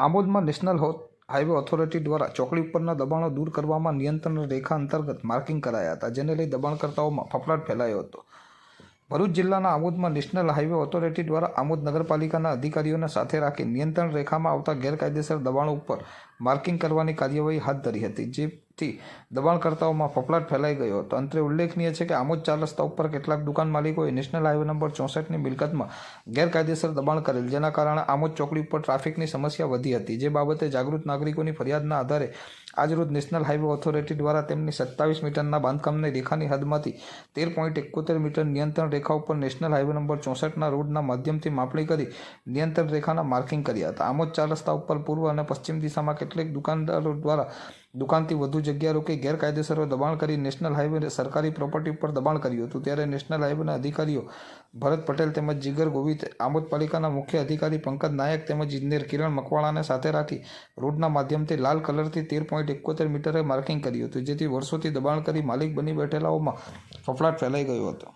આમોદમાં national highway authority દ્વારા ચોકડી ઉપરના દબાણો દૂર કરવામાં નિયંત્રણ રેખા અંતર્ગત માર્કિંગ કરાયા હતા, જેને લઈ દબાણકર્તાઓમાં ફફડાટ ફેલાયો હતો. ભરૂચ જિલ્લાના આમોદમાં નેશનલ હાઈવે ઓથોરિટી દ્વારા આમોદ નગરપાલિકાના અધિકારીઓને સાથે રાખી નિયંત્રણ રેખામાં આવતા ગેરકાયદેસર દબાણો ઉપર માર્કિંગ કરવાની કાર્યવાહી હાથ ધરી હતી. જેથી દબાણકર્તાઓમાં ફફડાટ ફેલાઈ ગયો હતો. અંતે ઉલ્લેખનીય છે કે આમોદ ચાર રસ્તા ઉપર કેટલાક દુકાન માલિકોએ નેશનલ હાઈવે નંબર ચોસઠની મિલકતમાં ગેરકાયદેસર દબાણ કરેલ, જેના કારણે આમોદ ચોકડી ઉપર ટ્રાફિકની સમસ્યા વધી હતી. જે બાબતે જાગૃત નાગરિકોની ફરિયાદના આધારે આજરોજ નેશનલ હાઈવે ઓથોરિટી દ્વારા તેમની સત્તાવીસ મીટરના બાંધકામની રેખાની હદમાંથી તેર પોઈન્ટ એકોતેર મીટર નિયંત્રણ રેખા ઉપર નેશનલ હાઈવે નંબર ચોસઠના રોડના માધ્યમથી માપણી કરી નિયંત્રણ રેખાના માર્કિંગ કર્યા હતા. આમોદ ચાર રસ્તા ઉપર પૂર્વ અને પશ્ચિમ દિશામાં કેટલીક દુકાનદારો દ્વારા દુકાનથી વધુ જગ્યા રોકી ગેરકાયદેસર દબાણ કરી નેશનલ હાઈવે સરકારી પ્રોપર્ટી પર દબાણ કર્યું હતું. ત્યારે નેશનલ હાઈવેના અધિકારીઓ ભરત પટેલ તેમજ જીગર ગોવિંદ આમોદ પાલિકાના મુખ્ય અધિકારી પંકજ નાયક તેમજ ઇજનેર કિરણ મકવાણાને સાથે રાખી રોડના માધ્યમથી લાલ કલરથી તેર પોઈન્ટ એકોતેર મીટરે માર્કિંગ કર્યું હતું, જેથી વર્ષોથી દબાણ કરી માલિક બની બેઠેલાઓમાં ફફડાટ ફેલાઈ ગયો હતો.